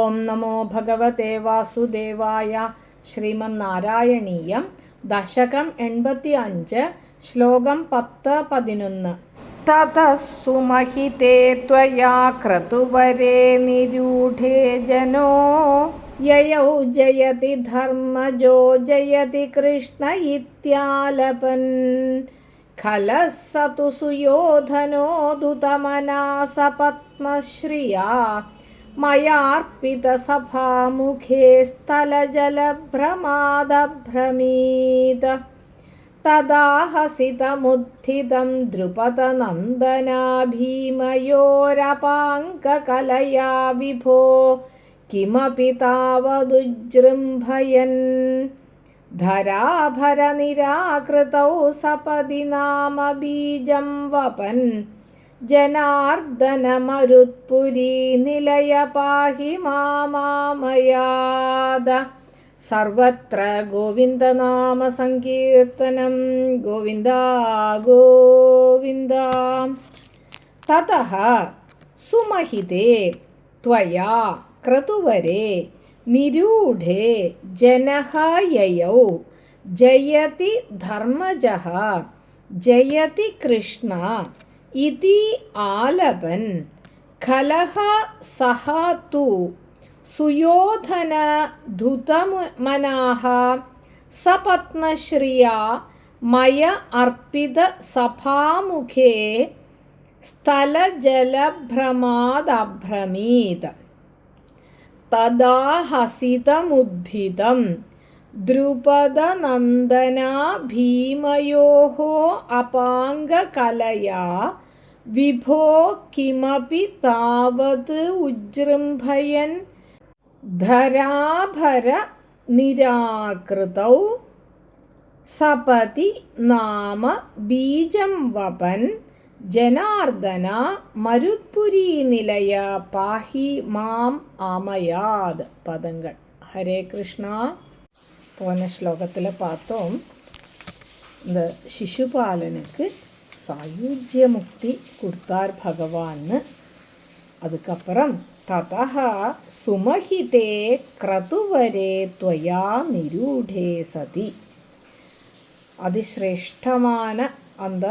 ഓം നമോ ഭഗവതേ വാസുദേവായ ശ്രീമന്നാരായണീയം ദശകം എൺപത്തി അഞ്ച് ശ്ലോകം പത്ത് പതിനൊന്ന് തതസ്സുമഹിതേ ത്വയാ ക്രതുവരേ നിരൂഢേ ജനോ യയൗ ജയതി ധർമ്മജോ ജയതി കൃഷ്ണ ഇത്യാലപൻ खलः स तु सुयोधनोदुतमना सपत्मश्रिया मयार्पितसभामुखे स्थलजलभ्रमादभ्रमीत तदा हसितमुत्थितं द्रुपदनन्दना भीमयोरपाङ्ककलया विभो किमपि तावदुजृम्भयन् धराभरनिराकृतौ सपदि नाम बीजं वपन् जनार्दनमरुत्पुरी निलय पाहि मामामयाद सर्वत्र गोविन्दनामसङ्कीर्तनं गोविन्द गोविन्द ततः सुमहिते त्वया क्रतुवरे निरूढे जनः ययौ जयति धर्मजः जयति कृष्ण ഇതി ആലപൻ കലഹ സഹ തു സുയോധന ധുതമനാഹ സപത്നശ്രിയ മയ അർപ്പിത സഭാമുഖേ സ്ഥലജലഭ്രമാദഭ്രമീത്. തദാ ഹസിതമുദ്ധിതം ദ്രുപദനന്ദന ഭീമയോ അപാംഗകലയാ വിഭോ കിമപി താവത് ഉജൃംഭയൻ ധരാഭര നിരാകൃതൗ സപതി നാമ ബീജം വപൻ ജനാർദന മരുത്പുരി നിലയ പാഹി മാം അമയാദ് പദങ്ങൾ. ഹരേ കൃഷ്ണ. പോന ശ്ലോകത്തിലെ പാത്തോം ശിശുപാലനക്ക് ಸಾಯುಜ್ಯಮುಕ್ತಿ കൊടുത്താർ ಭಗವಾನ್ അതുക്കപ്പുറം തഥ സുമഹിതേ ക്രതുവരെ ത്വയാ നിരൂഢേ സതി. അതിശ്രേഷ്ഠമാണ് അന്ത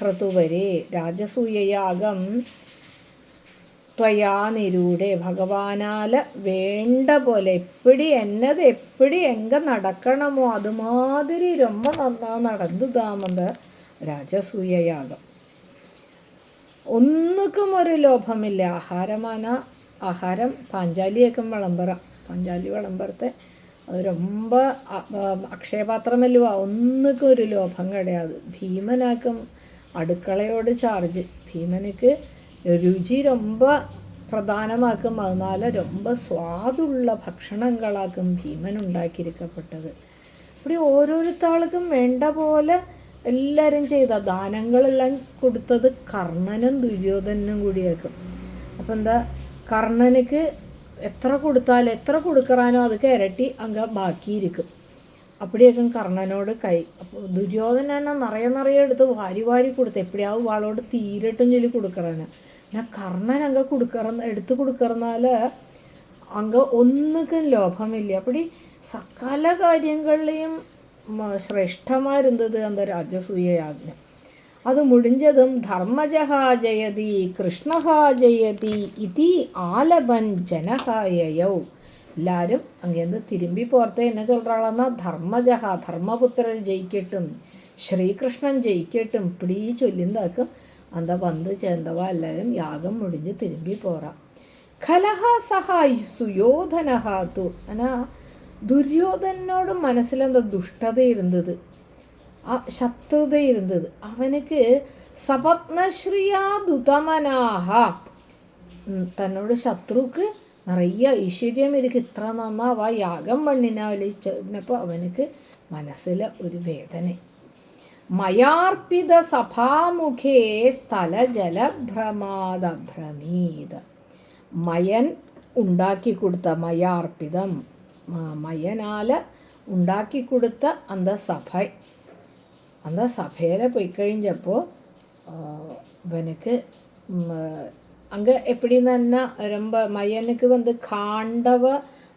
ക്രതുവരെ രാജസൂയയാഗം ത്വയാ ത്വയാനിരൂടെ ഭഗവാനാൽ വേണ്ട പോലെ എപ്പടി എന്നത് എപ്പടി എങ്ക നടക്കണമോ? അതുമാതിരി രൊമ്പ നന്നാ നടന്നു താമന്ത രാജസൂയയാകും ഒന്നുക്കും ഒരു ലോഭമില്ല. ആഹാരമാന ആഹാരം പാഞ്ചാലിയേക്കും വിളമ്പറ പാഞ്ചാലി വിളമ്പറത്തെ അത് രൊമ്പ അക്ഷയപാത്രമല്ലുവാ. ഒന്നുക്കും ഒരു ലോഭം കിടയാതെ. ഭീമനാക്കും അടുക്കളയോട് ചാർജ്. ഭീമനക്ക് രുചി രൊമ്പ പ്രധാനമാക്കും. അതിനാല് രൊമ്പ സ്വാദുള്ള ഭക്ഷണങ്ങളാക്കും ഭീമൻ ഉണ്ടാക്കിയിരിക്കപ്പെട്ടത് ഇവിടെ ഓരോരുത്താൾക്കും വേണ്ട പോലെ എല്ലാവരും ചെയ്ത ദാനങ്ങളെല്ലാം കൊടുത്തത് കർണനും ദുര്യോധനും കൂടിയായിരിക്കും. അപ്പം എന്താ? കർണനക്ക് എത്ര കൊടുത്താൽ എത്ര കൊടുക്കാനോ അത് ഇരട്ടി അങ്ങ് ബാക്കിയിരിക്കും. അപ്പടിയേക്കും കർണനോട് കൈ. അപ്പോൾ ദുര്യോധന തന്നെ നിറയെ നിറയെ എടുത്ത് വാരി വാരി കൊടുത്ത് എപ്പോഴാവും വാളോട് തീരട്ടും ചൊല്ലി കൊടുക്കറാണ് ഞാൻ കർണൻ അങ്ങ് കൊടുക്കറന്ന് എടുത്ത് കൊടുക്കറന്നാൽ അങ്ങ് ഒന്നുക്കും ലോഭമില്ല. അപ്പടി സകല കാര്യങ്ങളിലെയും ശ്രേഷ്ഠമായിരുന്നത് അന്ത രാജസൂയയാജ്ഞ അത് മുടിഞ്ഞതും ധർമ്മജഹാ ജയതി കൃഷ്ണഹാ ജയതി ഇതി ആലപൻ ജനഹായയൗ. എല്ലാവരും അങ്ങനെ തിരുമ്പി പോർത്ത് എന്നെ ചൊല്ലാളെന്നാ ധർമ്മജഹ ധർമ്മപുത്രൻ ജയിക്കട്ടും ശ്രീകൃഷ്ണൻ ജയിക്കട്ടും. പിടി ചൊല്ലിന്താക്കും. അന്ത വന്ന് ചേന്തവ എല്ലാവരും യാഗം മുടിഞ്ഞ് തിരുമ്പി പോറാം ഖലഹ സഹായി സുയോധനഹാത്തു എന്നാ துரியோதனோட മനസ്സിൽ എന്താ ദുഷ്ടത ഇരുന്നത് ആ ശത്രുത ഇരുന്നത് അവനക്ക് സപത്നശ്രീയാ ദുതമനാഹ തന്നോട് ശത്രുക്ക് നിറയെ ഐശ്വര്യം എനിക്ക് ഇത്ര നന്നാവാ യാഗം പണ്ണിനാല് ചെന്നപ്പോൾ അവനക്ക് മനസ്സിൽ ഒരു വേദന മയാർപ്പിത സഭാമുഖേ സ്ഥലജലഭ്രമാദഭ്രമീത മയൻ ഉണ്ടാക്കി കൊടുത്ത മയാർപ്പിതം മയനാൽ ഉണ്ടാക്കി കൊടുത്ത അന്ത സഭ അന്ത സഭയിൽ പോയി കഴിഞ്ഞപ്പോൾ ഇവനക്ക് அங்கே எப்படின்னா ரொம்ப மயனுக்கு வந்து காண்டவ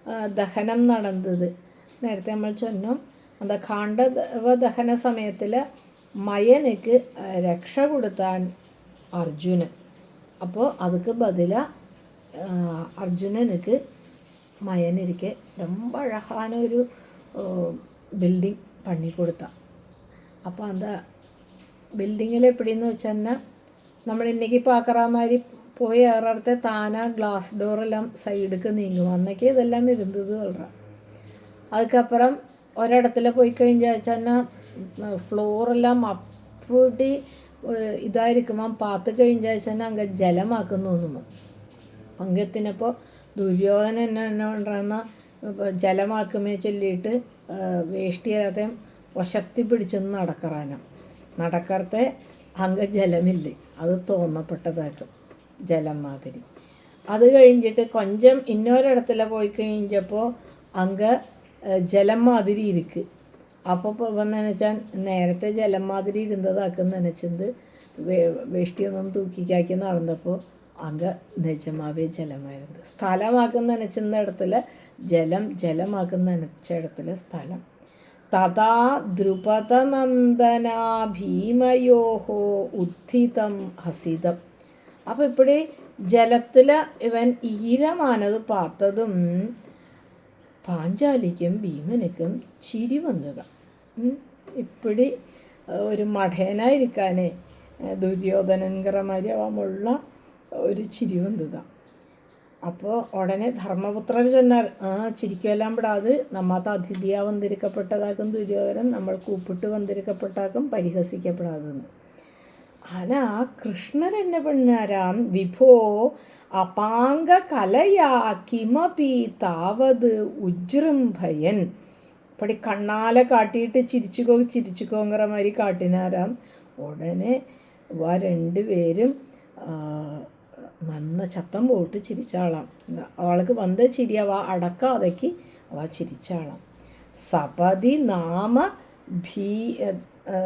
அஹ், தகனம் நடந்தது നേരത്തെ നമ്മൾ ചൊന്നും அந்த കാണ്ഡവ ദഹന സമയത്തിൽ മയനുക്ക് അഹ്, രക്ഷ കൊടുത്താൻ അർജുനൻ അപ്പോൾ அதுக்கு பதிலாக அர்ஜுனனுக்கு மயனிருக்கு ரொம்ப அழகான ഒരു பில்டிங் പണി കൊടുത്ത അപ്പോൾ அந்த ബിൽഡിങ്ങിൽ എപ്പിടിയെന്ന് വെച്ചാൽ നമ്മൾ ഇന്നേക്ക് പാക്കറ മാതിരി പോയി ഏറത്തെ താനാ ഗ്ലാസ് ഡോറെല്ലാം സൈഡിലേക്ക് നീങ്ങും. അന്നേക്ക് ഇതെല്ലാം ഇരുന്നത് തൊഴുക അതുക്കപ്പുറം ഒരിടത്തിൽ പോയി കഴിഞ്ഞാൽ വെച്ചാൽ ഫ്ലോറെല്ലാം അപ്പടി ഇതായിരിക്കുമ്പം പാത്ത് കഴിഞ്ഞാൽ വെച്ചാൽ അങ്ങ് ജലമാക്കുന്നു തോന്നുന്നു. പങ്കെത്തിനപ്പോൾ ഉണ്ടാകുന്ന ജലമാക്കുമേ ചൊല്ലിയിട്ട് വേഷ്ടിയാതെ വശത്തി പിടിച്ചെന്ന് നടക്കറാനും. നടക്കറത്തെ അങ്ങ് ജലമില്ലേ അത് തോന്നപ്പെട്ടതാക്കും ജലം മാതിരി. അത് കഴിഞ്ഞിട്ട് കൊഞ്ചം ഇന്നൊരിടത്തില പോയി കഴിഞ്ഞപ്പോൾ അങ്ങ് ജലം മാതിരി ഇരിക്ക്. അപ്പോൾ വന്നു വെച്ചാൽ നേരത്തെ ജലം മാതിരി ഇരുന്നതാക്കും നനച്ചത് വേഷ്ടിയൊന്നും തൂക്കിക്കാക്കി നടന്നപ്പോൾ അങ്ങ് നിജമാവേ ജലമായിരുന്നു. സ്ഥലമാക്കുന്ന നനച്ചിടത്തിൽ ജലം ജലമാക്കുന്ന നനച്ചിടത്തിൽ സ്ഥലം. തഥാ ദ്രുപദനന്ദനാ ഭീമയോഹോ ഉദ്ധിതം ഹസിതം. അപ്പോൾ ഇപ്പടി ജലത്തിൽ ഇവൻ ഈരമാനത് പാത്തതും പാഞ്ചാലിക്കും ഭീമനക്കും ചിരി വന്നതാണ് ഇപ്പടി ഒരു മഠേനായിരിക്കാനേ ദുര്യോധനങ്കരമാരി മാതിരിയാവാമുള്ള ഒരു ചിരി വന്നതാണ് അപ്പോൾ ഉടനെ ധർമ്മപുത്രർ ചെന്നാൽ ആ ചിരിക്കുമെല്ലാം വിടാതെ നമ്മാത്ത അതിഥിയാ വന്നിരിക്കപ്പെട്ടതാക്കും ദുര്യോധനൻ നമ്മൾ കൂപ്പിട്ട് വന്നിരിക്കപ്പെട്ടാക്കും പരിഹസിക്കപ്പെടാതെന്ന്. ആനാ കൃഷ്ണൻ എന്നെ പെണ്ണാരാം വിഭോ അപാംഗ കലയാ കിമപി താവത് ഉജൃംഭയൻ ഇപ്പടി കണ്ണാലെ കാട്ടിയിട്ട് ചിരിച്ചുകോ ചിരിച്ചുക്കോങ്ങറ മാതിരി കാട്ടിനാരാം. ഉടനെ വ രണ്ടുപേരും നന്ന ചത്തം പോയിട്ട് ചിരിച്ചാളാം. അവൾക്ക് വന്ന ചിരി അവ അടക്കാതെക്ക് അവ ചിരിച്ചാളാം. സപതി നാമ ഭീ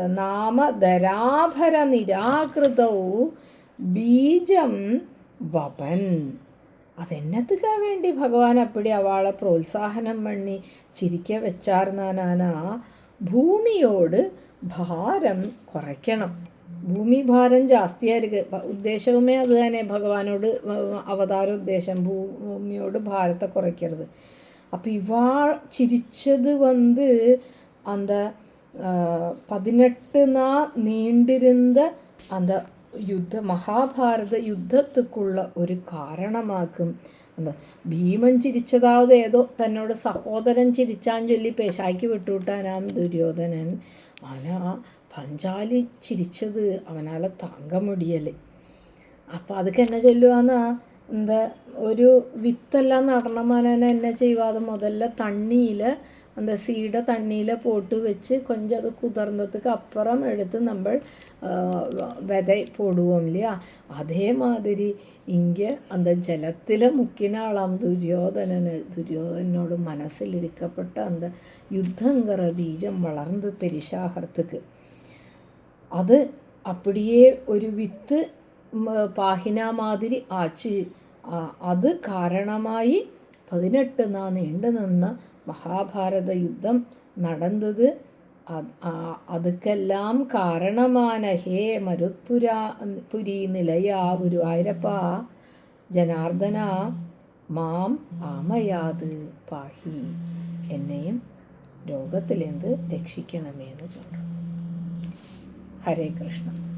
നാമധരാഭര നിരാകൃതൗ ബീജം വപൻ. അതെന്നത്തുക്കാ വേണ്ടി ഭഗവാൻ അപ്പടി അവളെ പ്രോത്സാഹനം പണി ചിരിക്ക വെച്ചാർന്നാനാ ഭൂമിയോട് ഭാരം കുറയ്ക്കണം. ഭൂമി ഭാരം ജാസ്തിയായിരിക്കും ഉദ്ദേശവുമേ അത് തന്നെ. ഭഗവാനോട് അവതാര ഉദ്ദേശം ഭൂമിയോട് ഭാരത്തെ കുറയ്ക്കരുത്. അപ്പം இவா ചിരിച്ചത് വന്ന് അന്ത പതിനെട്ട് നാ നീണ്ടിരുന്ന അന്ത യുദ്ധ മഹാഭാരത യുദ്ധത്തിക്കുള്ള ഒരു കാരണമാക്കും. അന്ത ഭീമൻ ചിരിച്ചതാവത് ഏതോ തന്നോട് സഹോദരൻ ചിരിച്ചാൻ ചൊല്ലി പേശാക്കി വിട്ടുവിട്ടാനാം ദുര്യോധനൻ. ആന പഞ്ചാലി ചിരിച്ചത് അവനാലെ താങ്കം മുടിയൽ. അപ്പം അതൊക്കെ എന്നെ ചൊല്ലുവാന്നാ. എന്താ ഒരു വിത്തെല്ലാം നടണമാനെ എന്നെ ചെയ്യാതെ മുതല തണ്ണിയിൽ എന്താ സീടെ തണ്ണിയിൽ പോട്ട് വെച്ച് കൊഞ്ചം അത് കുതിർന്നതുക്ക് അപ്പുറം എടുത്ത് നമ്മൾ വിത പോടുവോം ഇല്ല അതേമാതിരി ഇങ്ക എന്താ ജലത്തിൽ മുക്കിനാളാം ദുര്യോധനന്. ദുര്യോധനോട് മനസ്സിലിരിക്കപ്പെട്ട എന്താ യുദ്ധം കറ ബീജം വളർന്ന് പെരിശാഹർത്തക്ക് അത് அப்படியே ഒരു വിത്ത് മ- പാഹിന മാതിരി ആച്ച് ആ, അത് കാരണമായി പതിനെട്ട് നാ നീണ്ടു നിന്ന മഹാഭാരത യുദ്ധം നടന്നത് അത് ആ- അതുക്കെല്ലാം കാരണമാന ഹേ മരുത്പുരാ പുരി നിലയാ ഗുരുവായൂരപ്പ ജനാർദ്ദന മാം ആമയാത് പാഹി എന്നെയും രോഗത്തിലെന്ത് രക്ഷിക്കണമേ എന്ന് ചൊല്ലും ഹരേ കൃഷ്ണ.